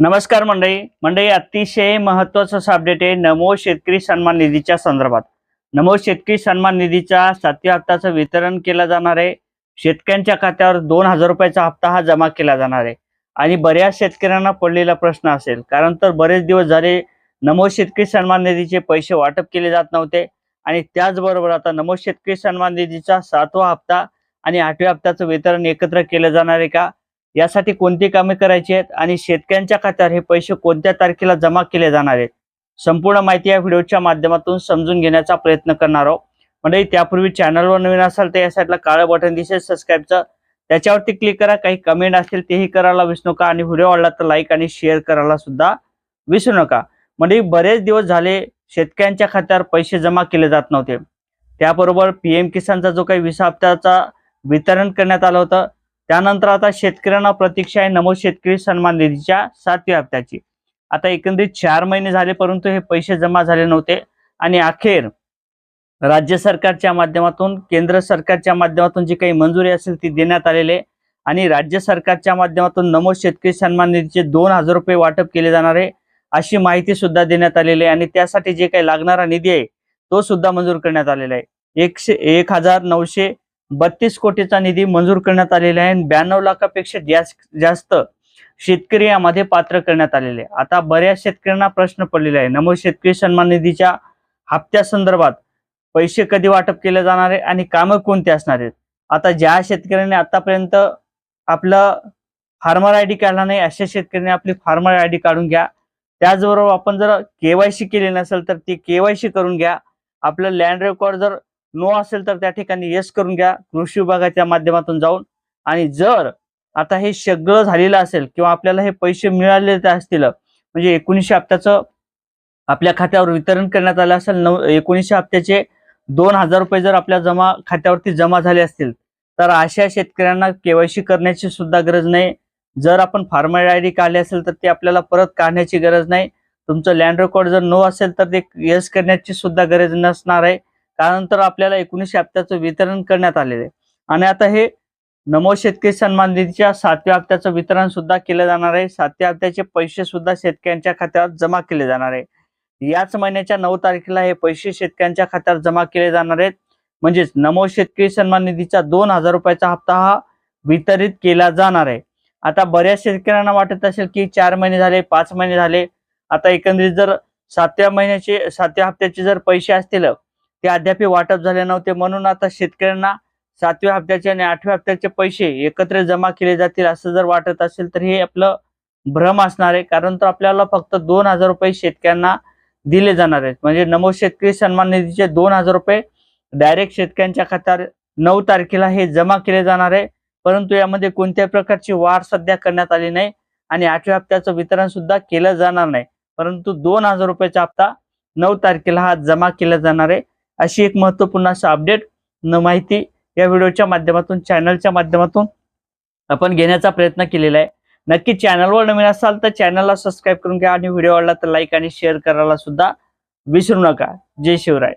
नमस्कार मंडळी. मंडळी अतिशय महत्वाचं असं अपडेट आहे. नमो शेतकरी सन्मान निधीच्या संदर्भात. नमो शेतकरी सन्मान निधीचा सातव्या हप्त्याचं वितरण केलं जाणार आहे. शेतकऱ्यांच्या खात्यावर दोन हजार रुपयाचा हप्ता हा जमा केला जाणार आहे. आणि बऱ्याच शेतकऱ्यांना पडलेला प्रश्न असेल. कारण तर बरेच दिवस झाले नमो शेतकरी सन्मान निधीचे पैसे वाटप केले जात नव्हते. आणि त्याचबरोबर आता नमो शेतकरी सन्मान निधीचा सातवा हप्ता आणि आठव्या हप्त्याचं वितरण एकत्र केलं जाणार आहे का? यासाठी कोणती कामे करायची आहेत आणि शेतकऱ्यांच्या खात्यावर हे पैसे कोणत्या तारखेला जमा केले जाणार आहेत? संपूर्ण माहिती या व्हिडिओच्या माध्यमातून समजून घेण्याचा प्रयत्न करणार आहोत. म्हणजे त्यापूर्वी चॅनलवर नवीन असाल तर या साईडला काळं बटन दिसेल सबस्क्राईबचं त्याच्यावरती क्लिक करा. काही कमेंट असतील तेही करायला विसरू नका आणि व्हिडिओ आवडला तर लाईक आणि शेअर करायला सुद्धा विसरू नका. म्हणजे बरेच दिवस झाले शेतकऱ्यांच्या खात्यावर पैसे जमा केले जात नव्हते. त्याबरोबर पीएम किसानचा जो काही वीस हप्त्याचा वितरण करण्यात आलं होतं त्यानंतर आता शेतकऱ्यांना प्रतीक्षा आहे नमो शेतकरी सन्मान निधीच्या सातव्या हप्त्याची. आता एकंदरीत चार महिने झाले परंतु हे पैसे जमा झाले नव्हते आणि अखेर राज्य सरकारच्या माध्यमातून केंद्र सरकारच्या माध्यमातून जी काही मंजुरी असेल ती देण्यात आलेली आहे आणि राज्य सरकारच्या माध्यमातून नमो शेतकरी सन्मान निधीचे दोन हजार रुपये वाटप केले जाणार आहे अशी माहिती सुद्धा देण्यात आलेली आहे आणि त्यासाठी जे काही लागणारा निधी आहे तो सुद्धा मंजूर करण्यात आलेला आहे. एकशे एक हजार नऊशे बत्तीस कोटीचा निधी मंजूर करण्यात आलेला आहे. आणि ब्याण्णव लाखापेक्षा जास्त जास्त शेतकरी यामध्ये पात्र करण्यात आलेले आहे आता बऱ्याच शेतकऱ्यांना प्रश्न पडलेला आहे नमो शेतकरी सन्मान निधीच्या हप्त्यासंदर्भात पैसे कधी वाटप केले जाणार आहे आणि कामं कोणती असणार आहेत? आता ज्या शेतकऱ्यांनी आतापर्यंत आपलं फार्मर आय डी काढला नाही अशा शेतकऱ्यांनी आपली फार्मर आय डी काढून घ्या. त्याचबरोबर आपण जर केवायसी केली नसेल तर ती केवायसी करून घ्या. आपलं लँड रेकॉर्ड जर नो असेल तर त्या ठिकाणी येस करून घ्या. कृषी विभागाच्या माध्यमातून जाऊन. आणि जर आता हे सगळं झालेलं असेल किंवा आपल्याला हे पैसे मिळालेले असतील म्हणजे एकोणीसशे हप्त्याचं आपल्या खात्यावर वितरण करण्यात आलं असेल नऊ एकोणीसशे हप्त्याचे दोन हजार रुपये जर आपल्या जमा खात्यावरती जमा झाले असतील तर अशा शेतकऱ्यांना केवायसी करण्याची सुद्धा गरज नाही. जर आपण फार्मर आय डी काढले असेल तर ते आपल्याला परत काढण्याची गरज नाही. तुमचं लँड रेकॉर्ड जर नो असेल तर ते येस करण्याची सुद्धा गरज नसणार आहे. त्यानंतर आपल्याला एकोणीसशे हप्त्याचं वितरण करण्यात आलेलं आहे. आणि आता हे नमो शेतकरी सन्मान निधीच्या सातव्या हप्त्याचं वितरण सुद्धा केलं जाणार आहे. सातव्या हप्त्याचे पैसे सुद्धा शेतकऱ्यांच्या खात्यावर जमा केले जाणार आहे. याच महिन्याच्या नऊ तारखेला हे पैसे शेतकऱ्यांच्या खात्यावर जमा केले जाणार आहेत. म्हणजेच नमो शेतकरी सन्मान निधीचा दोन हजार रुपयाचा हप्ता हा वितरित केला जाणार आहे. आता बऱ्याच शेतकऱ्यांना वाटत असेल की चार महिने झाले पाच महिने झाले. आता एकंदरीत जर सातव्या महिन्याचे सातव्या हप्त्याचे जर पैसे असतील ते अद्याप वाटप झाले नव्हते. म्हणून आता शेतकऱ्यांना सातव्या हप्त्याचे आणि आठव्या हप्त्याचे पैसे एकत्र जमा केले जातील असं जर वाटत असेल तर हे आपलं भ्रम असणार आहे. कारण तर आपल्याला फक्त दोन हजार रुपये शेतकऱ्यांना दिले जाणार आहेत. म्हणजे नमो शेतकरी सन्मान निधीचे दोन हजार रुपये डायरेक्ट शेतकऱ्यांच्या खात्यावर नऊ तारखेला हे जमा केले जाणार आहे. परंतु यामध्ये कोणत्याही प्रकारची वाढ सध्या करण्यात आली नाही आणि आठव्या हप्त्याचं वितरण सुद्धा केलं जाणार नाही. परंतु दोन हजार रुपयाचा हप्ता नऊ तारखेला हा जमा केला जाणार आहे. अशी एक महत्त्वपूर्ण असं अपडेट न माहिती या व्हिडिओच्या माध्यमातून चॅनलच्या माध्यमातून आपण घेण्याचा प्रयत्न केलेला आहे. नक्की चॅनलवर नवीन असाल तर चॅनलला सबस्क्राईब करून घ्या आणि व्हिडिओ आवडला तर लाईक आणि शेअर करायला सुद्धा विसरू नका. जय शिवराय.